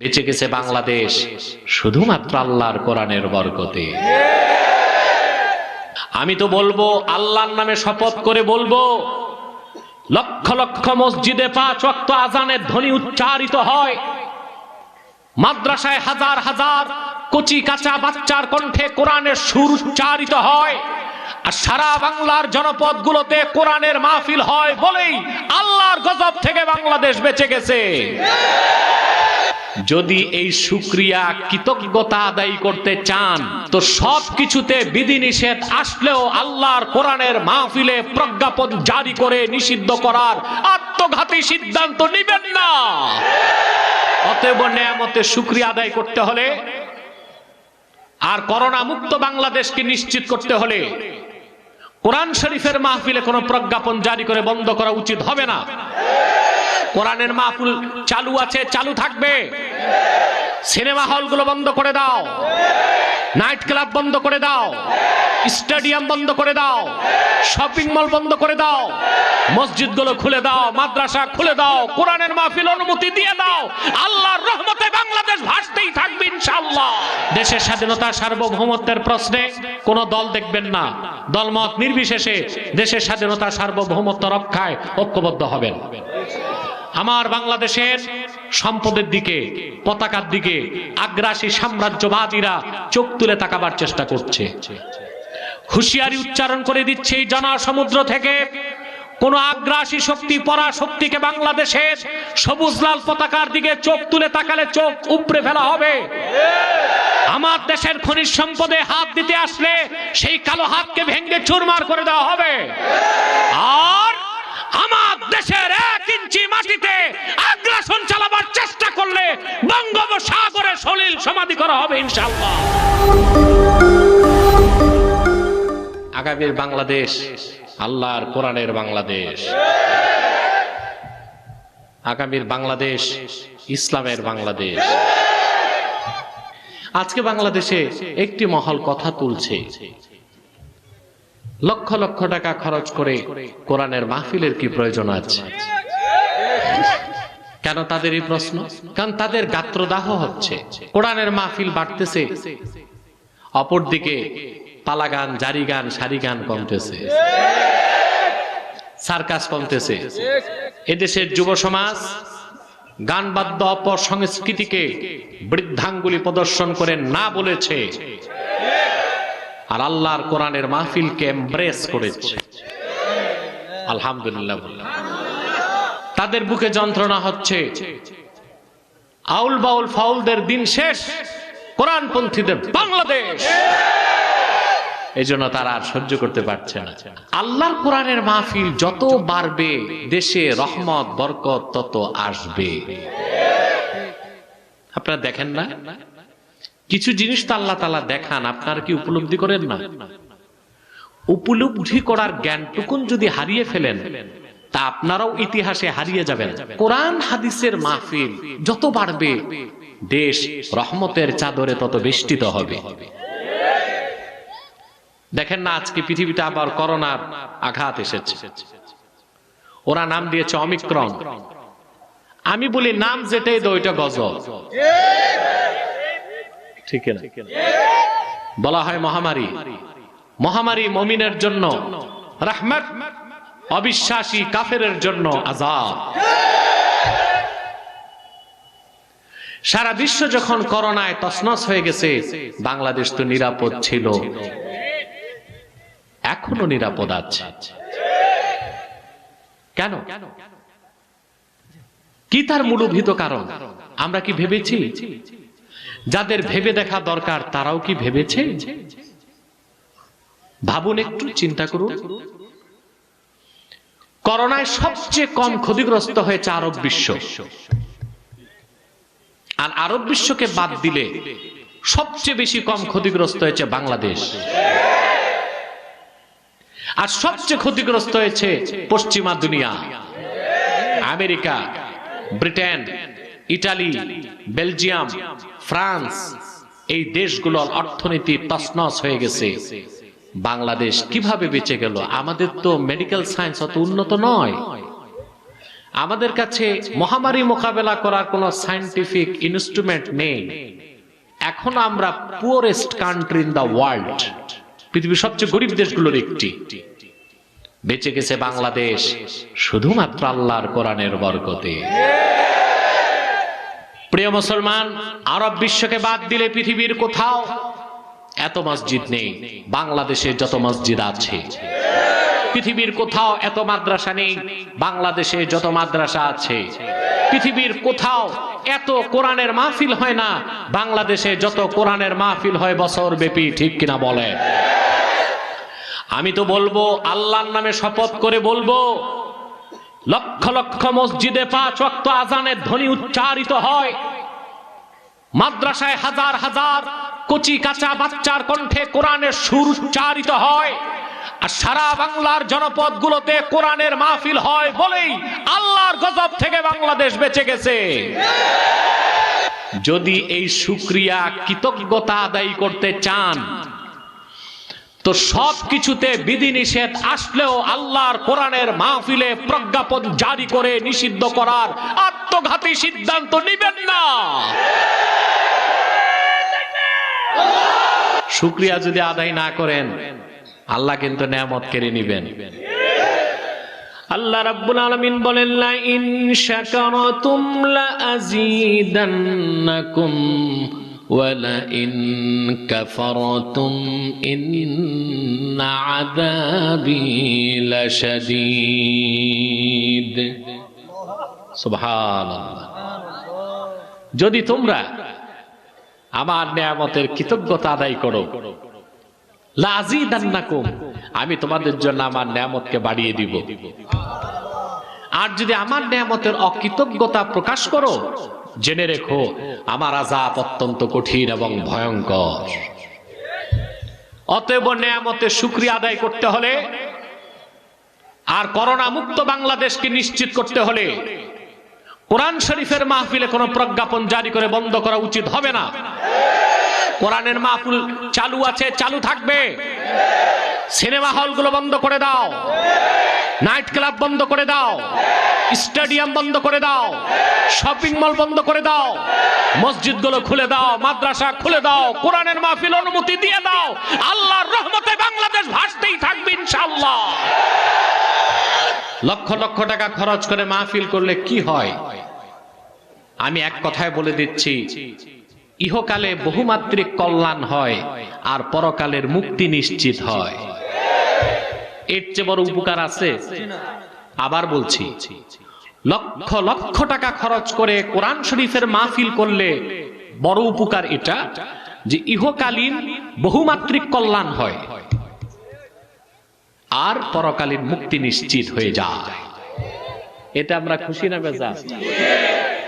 বেঁচে গেছে বাংলাদেশ শুধুমাত্র আল্লাহর কোরআনের বরকতে। আমি তো বলব, আল্লাহর নামে শপথ করে বলব, লক্ষ লক্ষ মসজিদে পাঁচ ওয়াক্ত আজানের ধ্বনি উচ্চারিত হয়। মাদ্রাসায় হাজার হাজার কচি কাঁচা বাচ্চার কণ্ঠে কোরআনের সুর উচ্চারিত হয়। আর সারা বাংলার জনপদগুলোতে কোরআনের মাহফিল হয় বলেই আল্লাহর গজব থেকে বাংলাদেশ বেঁচে গেছে। যদি এই সুক্রিয়া কৃতজ্ঞতা আদায় করতে চান, তো সব কিছুতে বিধিনিষেধ আসলেও আল্লাহর কোরআনের মাহফিলে প্রজ্ঞাপন জারি করে নিষিদ্ধ করার আত্মঘাতী সিদ্ধান্ত নিবেন না। অতএব নেয়ামতে সুক্রিয়া আদায় করতে হলে আর করোনা মুক্ত বাংলাদেশকে নিশ্চিত করতে হলে কোরআন শরীফের মাহফিলে কোনো প্রজ্ঞাপন জারি করে বন্ধ করা উচিত হবে না। কোরআনের মাহফিল চালু আছে, চালু থাকবে। সিনেমা হলগুলো বন্ধ করে দাও। নাইট ক্লাব বন্ধ করে দাও। স্টেডিয়াম বন্ধ করে দাও। শপিং মল বন্ধ করে দাও। মসজিদগুলো খুলে দাও, মাদ্রাসা খুলে দাও। কোরআনের মাহফিল অনুমতি দিয়ে দাও। আল্লাহর রহমতে বাংলাদেশ ভাসতেই থাকবে ইনশাআল্লাহ। দেশের স্বাধীনতা সার্বভৌমত্বের প্রশ্নে কোন দল দেখবেন না। দলমত নির্বিশেষে দেশের স্বাধীনতা সার্বভৌমত্ব রক্ষায় ঐক্যবদ্ধ হবেন। আমার বাংলাদেশের সম্পদের দিকে, পতাকার দিকে আগ্রাসী সাম্রাজ্যবাদীরা চোখ তুলে তাকাবার চেষ্টা করছে। হুঁশিয়ারি উচ্চারণ করে দিচ্ছে এই জনসমুদ্র থেকে। কোন আগ্রাসী শক্তি পরা শক্তিকে বাংলাদেশের সবুজ লাল পতাকার দিকে চোখ তুলে তাকালে চোখ উপড়ে ফেলা হবে। আমার দেশের খনিজ সম্পদে হাত দিতে আসলে সেই কালো হাতকে ভেঙ্গে চুরমার করে দেওয়া হবে। আর আমার এক মাটিতে। আগ্রাসন চালাবার চেষ্টা করলে বঙ্গোপসাগরে সলিল সমাধি করা হবে ইনশাআল্লাহ। আগামীর বাংলাদেশ আল্লাহর কোরআনের বাংলাদেশ। আগামীর বাংলাদেশ ইসলামের বাংলাদেশ। আজকে বাংলাদেশে একটি মহল কথা তুলছে। লক্ষ লক্ষ টাকা খরচ করে কোরআনের মাহফিলের কি প্রয়োজন আছে? কেন তাদের এই প্রশ্ন? কারণ তাদের গাত্রদাহ হচ্ছে। কোরআনের মাহফিল বাড়তেছে। অপরদিকে পালা গান জারি গান সারি গান কমতেছে। সার্কাস কমতেছে। এদেশের যুব সমাজ গান বাদ্য অপর সংস্কৃতিকে বৃদ্ধাঙ্গুলি প্রদর্শন করে না বলেছে। আর আল্লাহর কোরআনের মাহফিলকে এমব্রেস করেছে। আলহামদুলিল্লাহ। তাদের বুকে যন্ত্রণা হচ্ছে। আউল বাউল ফাউলদের দিন শেষ। কোরআনপন্থীদের বাংলাদেশ। এই জন্য তারা আর সহ্য করতে পারছে না। আল্লাহর কোরআনের মাহফিল যত বাড়বে, দেশে রহমত, বরকত তত আসবে। আপনারা দেখেন না? কিছু জিনিস তো আল্লাহ তালা দেখান, আপনারা কি উপলব্ধি করেন না? উপলব্ধি করার জ্ঞানটুকুন যদি হারিয়ে ফেলেন তা আপনারাও ইতিহাসে হারিয়ে যাবেন। কোরআন, হাদিসের মাহফিল যত বাড়বে, দেশ রহমতের চাদরে তত বেষ্টিত হবে। দেখেন না, আজকে পৃথিবীতে আবার করোনার আঘাত এসেছে। ওরা নাম দিয়েছে অমিক্রণ আমি বলি, নাম যেটাই তো ওইটা গজব ঠিক বলা হয় মহামারী। মহামারী মমিনের জন্য। রাহমাত। অবিশ্বাসী কাফেরের জন্য আজাব সারা বিশ্ব যখন করোনায় তসনস হয়ে গেছে, বাংলাদেশ তো নিরাপদ ছিল। এখনও নিরাপদ আছে। কেন? কি তার মূলভূত কারণ? আমরা কি ভেবেছি? যাদের ভেবে দেখা দরকার, তারাও কি ভেবেছে? ভাবুন একটু, চিন্তা করুন। করোনায় সবচেয়ে কম ক্ষতিগ্রস্ত হয়েছে আরব বিশ্ব। আর আরব বিশ্বকে বাদ দিলে সবচেয়ে বেশি কম ক্ষতিগ্রস্ত হয়েছে বাংলাদেশ। আর সবচেয়ে ক্ষতিগ্রস্ত হয়েছে পশ্চিমা দুনিয়া, America, Britain, Italy, Belgium, France. এই দেশগুলোর অর্থনীতি তছনছ হয়ে গেছে। বাংলাদেশ কীভাবে বেঁচে গেল? আমাদের তো মেডিকেল সায়েন্স অত উন্নত নয়। আমাদের কাছে মহামারী মোকাবেলা করার কোনো সায়েন্টিফিক ইনস্ট্রুমেন্ট নেই। এখন আমরা poorest country in the world পৃথিবীর সবচেয়ে গরিব দেশগুলোর একটি। বেঁচে গেছে বাংলাদেশ, শুধুমাত্র আল্লাহর কোরআনের বরকতে। প্রিয় মুসলমান, আরব বিশ্বকে বাদ দিলে পৃথিবীর কোথাও এত মসজিদ নেই। বাংলাদেশে যত মসজিদ আছে। পৃথিবীর কোথাও এত মাদ্রাসা নেই। বাংলাদেশে যত মাদ্রাসা আছে। পৃথিবীর কোথাও এত কোরআনের মাহফিল হয় না। বাংলাদেশে যত কোরআনের মাহফিল হয় বছর ব্যাপী ঠিক কিনা বলে? আমি তো বলব, আল্লাহর নামে শপথ করে বলব, লক্ষ লক্ষ মসজিদে পাঁচ ওয়াক্ত আজানের ধ্বনি উচ্চারিত হয়। মাদ্রাসায় হাজার হাজার কচি কাঁচা বাচ্চার কণ্ঠে কোরআনের সুর উচ্চারিত হয়। আর সারা বাংলার জনপদগুলোতে কোরআনের মাহফিল হয় বলেই আল্লাহর গজব থেকে বাংলাদেশ বেঁচে গেছে। যদি এই সুক্রিয়া কৃতজ্ঞতা আদায় করতে চান, তো সব কিছুতে বিধিনিষেধ আসলেও আল্লাহর কোরআনের মাহফিলে প্রজ্ঞাপন জারি করে নিষিদ্ধ করার আত্মঘাতী সিদ্ধান্ত নিবেন না। শুক্রিয়া যদি আদায় না করেন, আল্লাহ কিন্তু নেয়ামত কেড়ে নিবেন। আল্লাহ রাব্বুল আলামিন বলেন, লা ইন শাকারাতুম লা আযীদান্নাকুম ওয়া লা ইন কাফারাতুম ইন্না আযাবি লাশাদীদ। সুবহানাল্লাহ। যদি তোমরা আমার নেয়ামতের কৃতজ্ঞতা আদায় করো। লাজিদান্নাকুম, আমি তোমাদের জন্য আমার নেয়ামতকে বাড়িয়ে দিব। আর যদি আমার নেয়ামতের অকৃতজ্ঞতা প্রকাশ করো, জেনে রেখো, আমার আজাব অত্যন্ত কঠিন এবং ভয়ঙ্কর। অতএব নেয়ামতের শুক্রিয়া আদায় করতে হলে, আর করোনা মুক্ত বাংলাদেশকে নিশ্চিত করতে হলে কোরআন শরীফের মাহফিলে কোনো প্রজ্ঞাপন জারি করে বন্ধ করা উচিত হবে না। কোরআনের মাহফিল চালু আছে, চালু থাকবে। সিনেমা হলগুলো বন্ধ করে দাও। নাইট ক্লাব বন্ধ করে দাও। স্টেডিয়াম বন্ধ করে দাও। শপিং মল বন্ধ করে দাও। মসজিদগুলো খুলে দাও, মাদ্রাসা খুলে দাও। কোরআনের মাহফিল অনুমতি দিয়ে দাও। আল্লাহর রহমতে বাংলাদেশ ভাসতেই থাকবে ইনশাআল্লাহ। লক্ষ লক্ষ টাকা খরচ করে মাহফিল করলে কি হয়? আমি এক কথায় বলে দিচ্ছি, ইহকালে বহুমাত্রিক কল্যাণ হয় আর পরকালের মুক্তি নিশ্চিত হয়। এর চেয়ে বড় উপকার আছে। আবার বলছি, লক্ষ লক্ষ টাকা খরচ করে কোরআন শরীফের মাহফিল করলে বড় উপকার এটা যে ইহকালীন বহুমাত্রিক কল্যাণ হয়। আর পরকালীন মুক্তি নিশ্চিত হয়ে যায়। এতে আমরা খুশি না বেজা?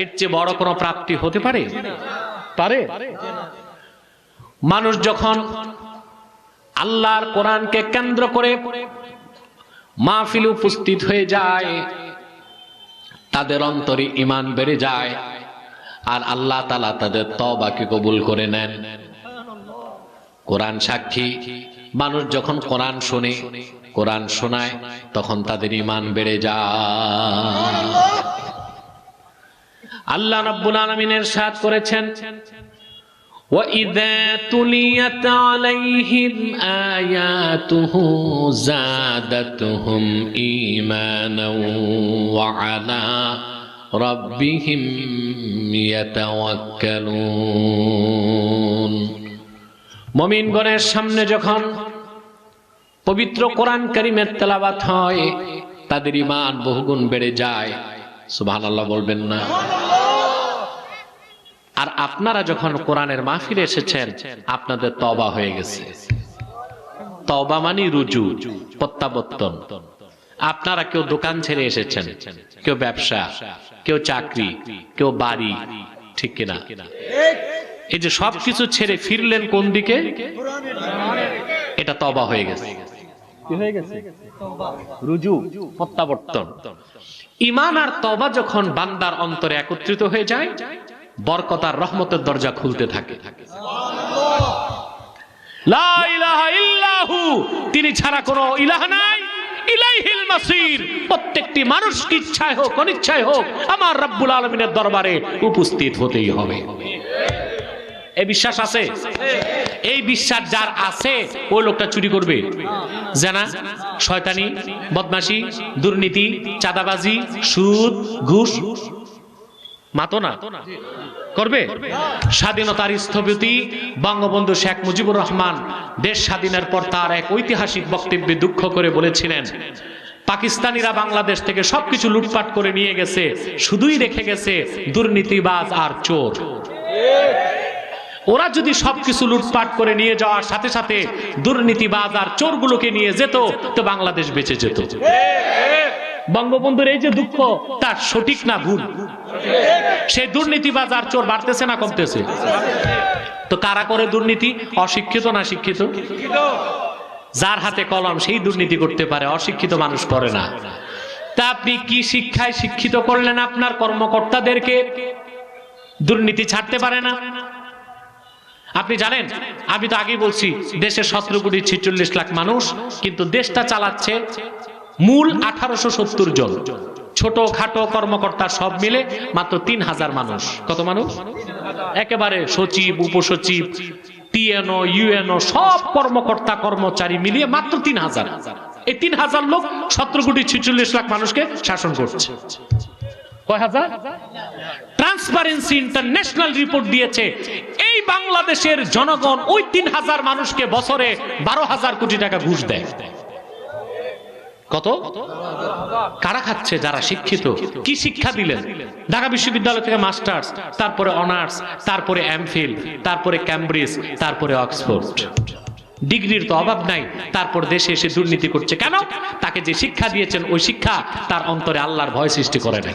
এর চেয়ে বড় কোনো প্রাপ্তি হতে পারে? পারে। মানুষ যখন আল্লাহর কোরআনকে কেন্দ্র করে মাহফিল উপস্থিত হয়ে যায়, তাদের অন্তরে ইমান বেড়ে যায়, আর আল্লাহ তালা তাদের তবাকে কবুল করে নেন। কোরআন সাক্ষী, মানুষ যখন কোরআন শোনে কোরআন শোনায় তখন তাদের ইমান বেড়ে যায় আল্লাহ রাব্বুল আলামিনের সাথ করেছেন وَإِذَا تُلِيَتْ عَلَيْهِمْ آيَاتُهُ زَادَتْهُمْ إِيمَانًا وَعَلَى رَبِّهِمْ يَتَوَكَّلُونَ মুমিনগণের সামনে যখন পবিত্র কোরআন কারিমের তেলাবাত হয়, তাদের ইমান বহুগুণ বেড়ে যায়। সুবহানাল্লাহ বলবেন না। আর আপনারা যখন কোরআনের মাহফিলে এসেছেন, আপনাদের তবা হয়ে গেছে। তবা মানে রুজু, প্রত্যাবর্তন। আপনারা কেউ দোকান ছেড়ে এসেছেন, কেউ ব্যবসা, কেউ চাকরি, কেউ বাড়ি, ঠিক কিনা? এই যে সবকিছু ছেড়ে ফিরলেন কোন দিকে? এটা তবা হয়ে গেছে। রুজু, প্রত্যাবর্তন। ইমান আর তবা যখন বান্দার অন্তরে একত্রিত হয়ে যায় বরকতার রহমতের দরজা খুলতে থাকে। তিনি ছাড়া কোনো ইলাহ নাই। প্রত্যেকটি মানুষ ইচ্ছায় হোক, অনিচ্ছায় হোক, আমার রব্বুল আলমিনের দরবারে উপস্থিত হতেই হবে। এই বিশ্বাস আছে? এই বিশ্বাস যার আছে ওই লোকটা চুরি করবে। জানা, শয়তানি, বদমাশি, দুর্নীতি, চাঁদাবাজি, সুদ, ঘুষ। মাতো না? করবে? স্বাধীনতার স্থপতি বঙ্গবন্ধু শেখ মুজিবুর রহমান দেশ স্বাধীনের পর তার এক ঐতিহাসিক বক্তব্যে দুঃখ করে বলেছিলেন, পাকিস্তানিরা বাংলাদেশ থেকে সবকিছু লুটপাট করে নিয়ে গেছে, শুধুই রেখে গেছে দুর্নীতিবাজ আর চোর। ওরা যদি সবকিছু লুটপাট করে নিয়ে যাওয়ার সাথে সাথে দুর্নীতিবাজ আর চোরগুলোকে নিয়ে যেত, তো বাংলাদেশ বেঁচে যেত। বঙ্গবন্ধুর এই যে দুঃখ, তার সঠিক না ভুল? সেই দুর্নীতিবাজ আর চোর বাড়তেছে না কমতেছে? তো কারা করে দুর্নীতি? অশিক্ষিত না শিক্ষিত? যার হাতে কলম, সেই দুর্নীতি করতে পারে, অশিক্ষিত মানুষ করে না। তা আপনি কি শিক্ষায় শিক্ষিত করলেন আপনার কর্মকর্তাদেরকে? দুর্নীতি ছাড়তে পারে না। আপনি জানেন, আমি তো আগেই বলছি, দেশের সতেরো কোটি ছেচল্লিশ লাখ মানুষ, কিন্তু দেশটা চালাচ্ছে মূল আঠারোশো সত্তর জন। ছোট, খাটো কর্মকর্তা সব মিলে মাত্র তিন হাজার মানুষ। কত মানুষ? একেবারে সচিব, উপসচিব, টিএনও, ইউএনও, সব কর্মকর্তা, কর্মচারী মিলিয়ে মাত্র তিন হাজার। এই তিন হাজার লোক সতেরো কোটি ছেচল্লিশ লাখ মানুষকে শাসন করছে। ট্রান্সপারেন্সি ইন্টারন্যাশনাল রিপোর্ট দিয়েছে, এই বাংলাদেশের জনগণ ওই তিন হাজার মানুষকে বছরে বারো হাজার কোটি টাকা ঘুষ দেয়। কত? কারা খাচ্ছে? যারা শিক্ষিত। কি শিক্ষা দিলেন? ঢাকা বিশ্ববিদ্যালয় থেকে মাস্টার্স, তারপরে অনার্স, তারপরে এমফিল, তারপরে ক্যামব্রিজ, তারপরে অক্সফোর্ড। ডিগ্রির তো অভাব নাই। তারপর দেশে এসে দুর্নীতি করছে কেন? তাকে যে শিক্ষা দিয়েছেন, ওই শিক্ষা তার অন্তরে আল্লাহর ভয় সৃষ্টি করে নাই।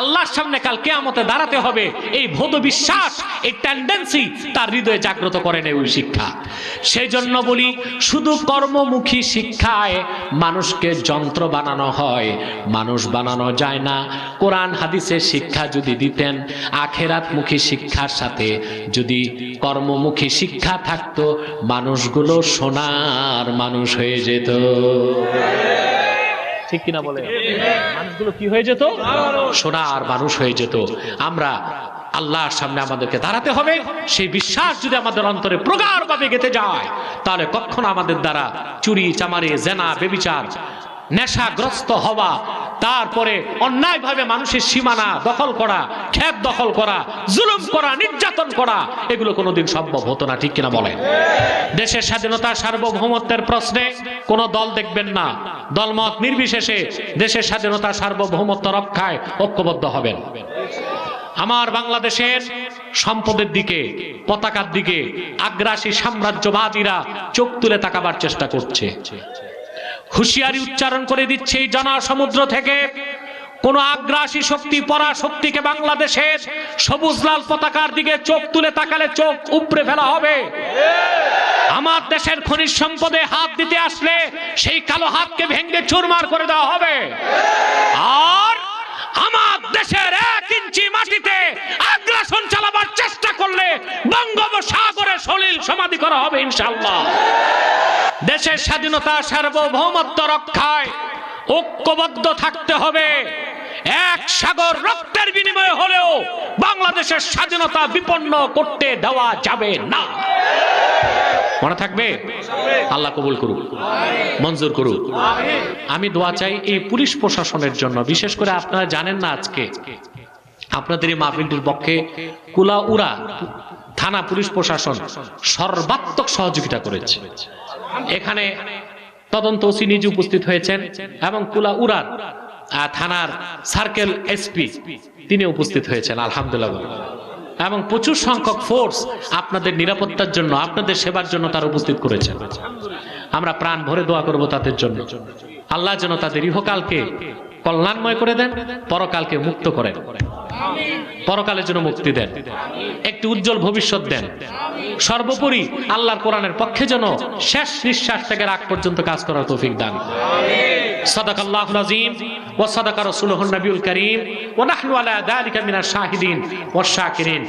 আল্লাহর সামনে কাল কেয়ামতে দাঁড়াতে হবে। এই ভোদ বিশ্বাস, এই টেন্ডেন্সি তার হৃদয়ে জাগ্রত করে নেই ওই শিক্ষা। সেই জন্য বলি, শুধু কর্মমুখী শিক্ষায় মানুষকে যন্ত্র বানানো হয়, মানুষ বানানো যায় না। কোরআন হাদিসের শিক্ষা যদি দিতেন, আখেরাতমুখী শিক্ষার সাথে যদি কর্মমুখী শিক্ষা থাকতো, মানুষগুলো সোনার মানুষ হয়ে যেত। ঠিক কিনা বলে মানুষগুলো কি হয়ে যেত? সোনার মানুষ হয়ে যেত। আমরা আল্লাহর সামনে আমাদেরকে দাঁড়াতে হবে। সেই বিশ্বাস যদি আমাদের অন্তরে প্রগাঢ়ভাবে গেতে যায় তাহলে কখনো আমাদের দ্বারা চুরি চামারি জেনা বেবিচার নেশাগ্রস্ত হওয়া, তারপরে অন্যায়ভাবে মানুষের সীমানা দখল করা ক্ষেত দখল করা, জুলুম করা, নির্যাতন করা, এগুলো কোনোদিন সম্ভব হতো না, ঠিক কিনা বলেন? দেশের স্বাধীনতা সার্বভৌমত্বের প্রশ্নে কোনো দল দেখবেন না। দলমত নির্বিশেষে দেশের স্বাধীনতা সার্বভৌমত্ব রক্ষায় ঐক্যবদ্ধ হবেন। আমার বাংলাদেশের সম্পদের দিকে, পতাকার দিকে আগ্রাসী সাম্রাজ্যবাদীরা চোখ তুলে তাকাবার চেষ্টা করছে। হুঁশিয়ারি উচ্চারণ করে দিচ্ছে এই জনসমুদ্র থেকে। কোন আগ্রাসী শক্তি পরা শক্তিকে বাংলাদেশের সবুজ লাল পতাকার দিকে চোখ তুলে তাকালে চোখ উপড়ে ফেলা হবে। আমার দেশের খনিজ সম্পদে হাত দিতে আসলে সেই কালো হাতকে ভেঙে চুরমার করে দেওয়া হবে। আর আমার দেশের এক ইঞ্চি মাটিতে আগ্রাসন চালাবার চেষ্টা করলে বঙ্গোপসাগরে সলিল সমাধি করা হবে ইনশাআল্লাহ। দেশের স্বাধীনতা সার্বভৌমত্ব রক্ষায় ঐক্যবদ্ধ থাকতে হবে। এক সাগর রক্তের বিনিময়ে হলেও বাংলাদেশের স্বাধীনতা বিপন্ন করতে দেওয়া যাবে না। মনে থাকবে? আল্লাহ কবুল করুক, মঞ্জুর করুক। আমি দোয়া চাই এই পুলিশ প্রশাসনের জন্য। বিশেষ করে আপনারা জানেন না আজকে, আপনাদের এই মাহফিলটির পক্ষে কুলাউড়া থানা পুলিশ প্রশাসন সর্বাত্মক সহযোগিতা করেছে। এখানে তদন্ত ওসি নিজে উপস্থিত হয়েছেন এবং কুলা উড়ার থানার সার্কেল এসপি তিনি উপস্থিত হয়েছেন, আলহামদুলিল্লাহ। এবং প্রচুর সংখ্যক ফোর্স আপনাদের নিরাপত্তার জন্য, আপনাদের সেবার জন্য তারা উপস্থিত করেছেন। আমরা প্রাণ ভরে দোয়া করব তাদের জন্য। আল্লাহ যেন তাদের ইহকালকে কল্যাণময় করে দেন, পরকালকে মুক্ত করেন পরকালের জন্য মুক্তি দেন। একটি উজ্জ্বল ভবিষ্যৎ দেন। সর্বোপরি আল্লাহর কোরআনের পক্ষে যেন শেষ নিঃশ্বাস থেকে রাগ পর্যন্ত কাজ করার তৌফিক দান। সাদাক আল্লাহুল আজিম ওয়া সাদাকা রাসূলুহুন নবিউল কারীম ওয়া আলা যালিকা মিনাশ শাহিদিন ওয়াশ শাকিরিন।